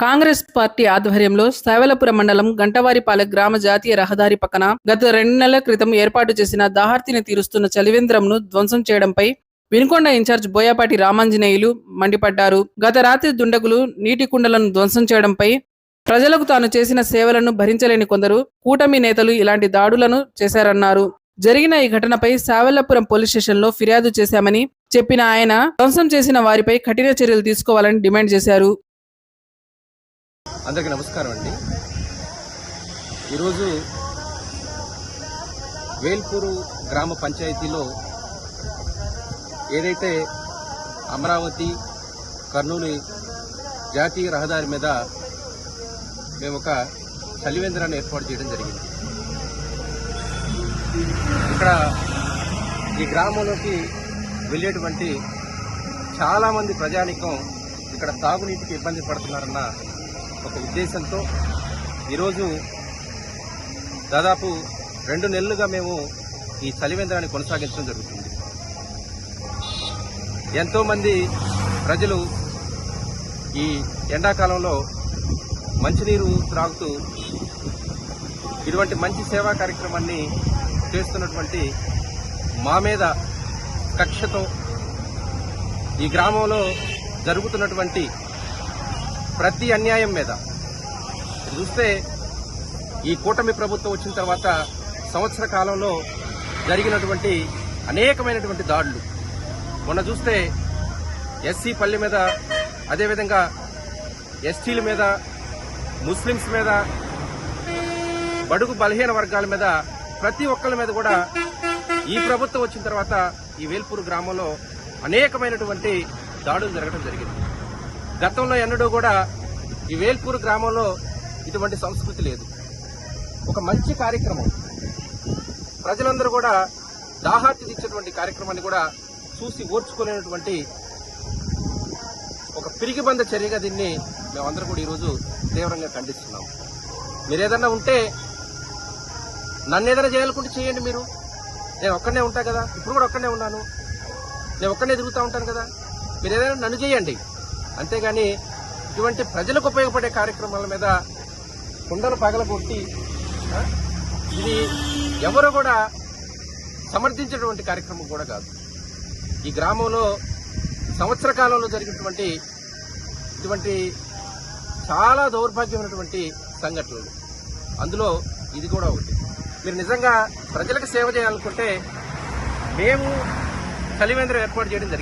Congress party ఆధ్వర్యంలో స్థావలపురం మండలం గంటవారిపాలె గ్రామ జాతీయ రహదారి పక్కన గత రెండు నెలల క్రితం ఏర్పాటు చేసిన దాహార్తిని తీరుస్తున్న చలివేంద్రంను ధ్వంసం చేయడంపై వినుకొండ ఇన్ఛార్జ్ బోయాపాటి రామాంజనేయులు మండిపడ్డారు. గత రాత్రి దుండగులు నీటి కుండలను ధ్వంసం చేయడంపై ప్రజలకు తాను చేసిన సేవలను భరించలేని కొందరు కూటమి నేతలు ఇలాంటి దాడులను చేశారన్నారు. జరిగిన ఈ ఘటనపై సావెల్లపురం పోలీస్ స్టేషన్లో ఫిర్యాదు చేశామని చెప్పిన ఆయన ధ్వంసం చేసిన వారిపై కఠిన చర్యలు తీసుకోవాలని డిమాండ్ చేశారు. అందరికీ నమస్కారం అండి. ఈరోజు వేల్పూరు గ్రామ పంచాయతీలో ఏదైతే అమరావతి కర్నూలు జాతీయ రహదారి మీద మేము ఒక చలివేంద్రాన్ని ఏర్పాటు చేయడం జరిగింది. ఇక్కడ ఈ గ్రామంలోకి వెళ్ళేటువంటి చాలామంది ప్రజానికం ఇక్కడ తాగునీటికి ఇబ్బంది పడుతున్నారన్న ఒక ఉద్దేశంతో ఈరోజు దాదాపు రెండు నెలలుగా మేము ఈ చలివేంద్రాన్ని కొనసాగించడం జరుగుతుంది. ఎంతోమంది ప్రజలు ఈ ఎండాకాలంలో మంచినీరు త్రాగుతూ ఇటువంటి మంచి సేవా కార్యక్రమాన్ని చేస్తున్నటువంటి మా మీద కక్షతో ఈ గ్రామంలో జరుగుతున్నటువంటి ప్రతి అన్యాయం మీద. చూస్తే ఈ కూటమి ప్రభుత్వం వచ్చిన తర్వాత సంవత్సర కాలంలో జరిగినటువంటి అనేకమైనటువంటి దాడులు. మొన్న చూస్తే ఎస్సీ పల్లె మీద అదేవిధంగా ఎస్టీల మీద ముస్లిమ్స్ మీద బడుగు బలహీన వర్గాల మీద ప్రతి ఒక్కరి మీద కూడా ఈ ప్రభుత్వం వచ్చిన తర్వాత ఈ వేల్పూరు గ్రామంలో అనేకమైనటువంటి దాడులు జరగడం జరిగింది. గతంలో ఎన్నడూ కూడా ఈ వేల్పూరు గ్రామంలో ఇటువంటి సంస్కృతి లేదు. ఒక మంచి కార్యక్రమం. ప్రజలందరూ కూడా దాహార్తి ఇచ్చేటువంటి కార్యక్రమాన్ని కూడా చూసి ఓర్చుకోలేనటువంటి ఒక పిరిగిబంద చర్యగా దీన్ని మేమందరం కూడా ఈరోజు తీవ్రంగా ఖండిస్తున్నాం. మీరు ఏదన్నా ఉంటే నన్ను ఏదైనా చేయాలనుకుంటే చేయండి మీరు. నేను ఒక్కడనే ఉంటా కదా. ఇప్పుడు కూడా ఒక్కడనే ఉన్నాను. నేను ఒక్కడనే తిరుగుతూ ఉంటాను కదా. మీరు ఏదైనా నన్ను చేయండి. అంతేగాని ఇటువంటి ప్రజలకు ఉపయోగపడే కార్యక్రమాల మీద కుండలు పగలగొట్టి ఇది ఎవరు కూడా సమర్థించేటువంటి కార్యక్రమం కూడా కాదు. ఈ గ్రామంలో సంవత్సర కాలంలో జరిగినటువంటి ఇటువంటి చాలా దౌర్భాగ్యమైనటువంటి సంఘటనలు. అందులో ఇది కూడా ఒకటి. మీరు నిజంగా ప్రజలకు సేవ చేయాలనుకుంటే మేము చలివేంద్రం ఏర్పాటు చేయడం జరిగింది.